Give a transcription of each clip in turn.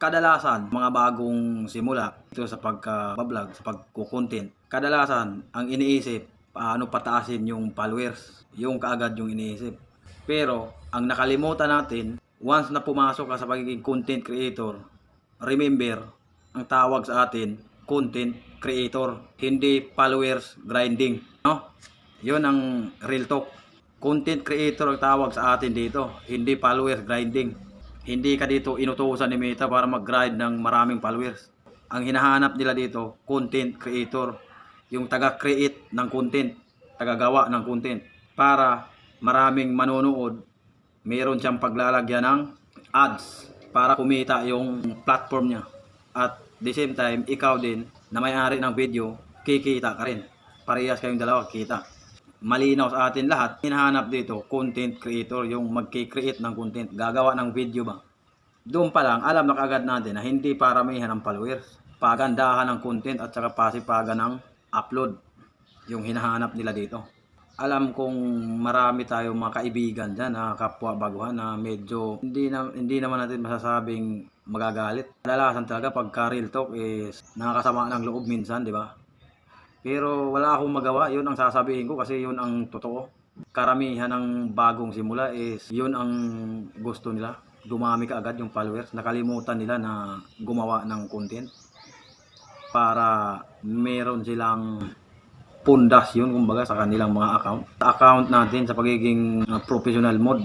kadalasan mga bagong simula ito sa pagka-vlog, sa pagko-content, kadalasan ang iniisip paano pataasin yung followers, yung kaagad yung iniisip. Pero ang nakalimutan natin, once na pumasok ka sa pagiging content creator, remember, ang tawag sa atin, content creator, hindi followers grinding. No? Yun ang real talk. Content creator ang tawag sa atin dito, hindi followers grinding. Hindi ka dito inutusan ni Meta para mag-grind ng maraming followers. Ang hinahanap nila dito, content creator. Yung taga-create ng content, taga-gawa ng content. Para maraming manonood, meron siyang paglalagyan ng ads para kumita yung platform niya. At the same time, ikaw din na may-ari ng video, kikita ka rin. Parehas kayong dalawa, kita. Malinaw sa atin lahat, hinahanap dito, content creator, yung magkikreate ng content, gagawa ng video ba. Doon pa lang, alam na kagad natin na hindi paramihan ng followers. Pagandahan ng content at saka pasipagan ng upload, yung hinahanap nila dito. Alam kong marami tayong mga kaibigan dyan na kapwa baguhan na medyo hindi, na, hindi naman natin masasabing magagalit. Kadalasan talaga pagka real talk is nakakasama ng loob minsan, di ba? Pero wala akong magawa, yun ang sasabihin ko kasi yun ang totoo. Karamihan ng bagong simula is yun ang gusto nila. Dumami ka agad yung followers. Nakalimutan nila na gumawa ng content para meron silang pundas yun kumbaga sa kanilang mga account. Sa account natin sa pagiging uh, professional mode,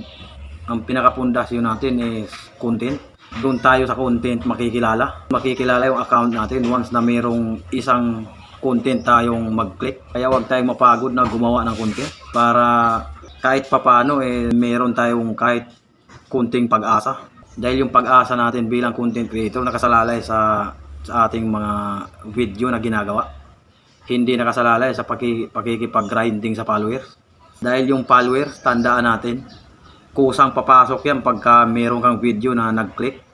ang pinakapundas yun natin is content. Doon tayo sa content makikilala. Makikilala yung account natin once na merong isang content tayong mag-click. Kaya wag tayong mapagod na gumawa ng content para kahit papano eh meron tayong kahit kunting pag-asa. Dahil yung pag-asa natin bilang content creator nakasalalay sa sa ating mga video na ginagawa. Hindi nakasalalay sa paki, pakikipag-grinding sa followers. Dahil yung followers, tandaan natin, kusang papasok yan pagka meron kang video na nag-click.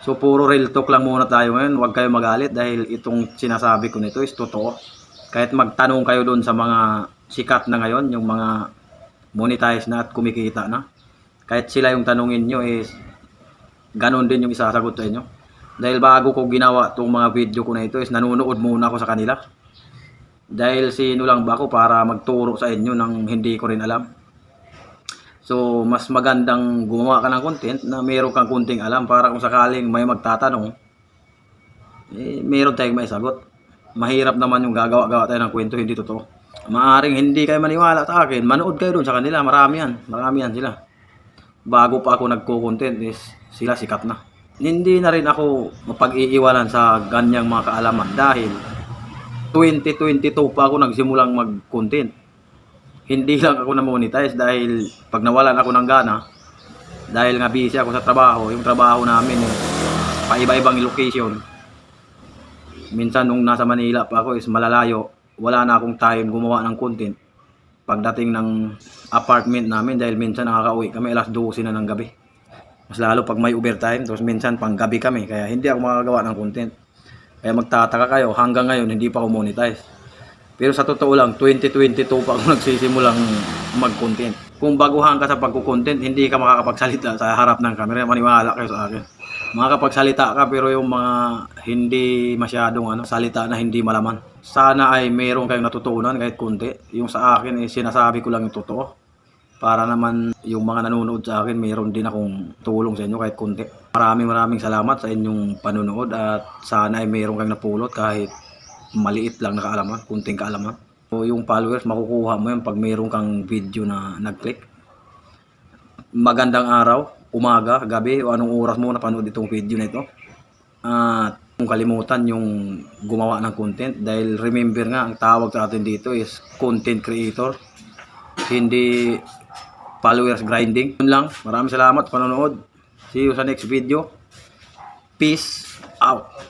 So puro real talk lang muna tayo ngayon. Huwag kayo magalit dahil itong sinasabi ko nito is totoo. Kahit magtanong kayo doon sa mga sikat na ngayon, yung mga monetize na at kumikita na. Kahit sila yung tanungin nyo is ganon din yung isasagot sa inyo. Dahil bago ko ginawa itong mga video ko na ito is nanonood muna ako sa kanila. Dahil sino lang ba ako para magturo sa inyo ng hindi ko rin alam. So, mas magandang gumawa ka ng content na meron kang kunting alam para kung sakaling may magtatanong, eh, meron tayong may sagot. Mahirap naman yung gagawa-gawa tayo ng kwento, hindi totoo. Maaring hindi kayo maniwala sa akin, manood kayo dun sa kanila, marami yan, marami yan sila. Bago pa ako nagko-content is sila sikat na. Hindi na rin ako mapag-iiwanan sa ganyang mga kaalaman dahil 2022 pa ako nagsimulang mag-content hindi lang ako na-monetize dahil pag nawalan ako ng gana, dahil nga busy ako sa trabaho, yung trabaho namin, eh, paiba-ibang location. Minsan nung nasa Manila pa ako is malalayo, wala na akong time gumawa ng content. Pagdating ng apartment namin dahil minsan nakaka-uwi kami alas 12 na ng gabi. Mas lalo pag may overtime, tapos minsan pang gabi kami, kaya hindi ako makagawa ng content. Kaya magtataka kayo, hanggang ngayon hindi pa ako monetize. Pero sa totoo lang, 2022 pa ako nagsisimulang mag-content. Kung baguhan ka sa pagko-content, hindi ka makakapagsalita sa harap ng camera. Maniwala kayo sa akin. Makakapagsalita ka pero yung mga hindi masyadong ano, salita na hindi malaman. Sana ay meron kayong natutunan kahit konti. Yung sa akin, eh, sinasabi ko lang yung totoo. Para naman yung mga nanonood sa akin, meron din akong tulong sa inyo kahit konti. Maraming maraming salamat sa inyong panonood at sana ay meron kayong napulot kahit maliit lang na kaalaman, kunting kaalaman. So, yung followers, makukuha mo yun pag mayroon kang video na nag-click. Magandang araw, umaga, gabi, o anong oras mo napanood itong video na ito. At kung kalimutan yung gumawa ng content dahil remember nga, ang tawag sa atin dito is content creator. Hindi followers grinding. Yun lang, maraming salamat sa panonood. See you sa next video. Peace out.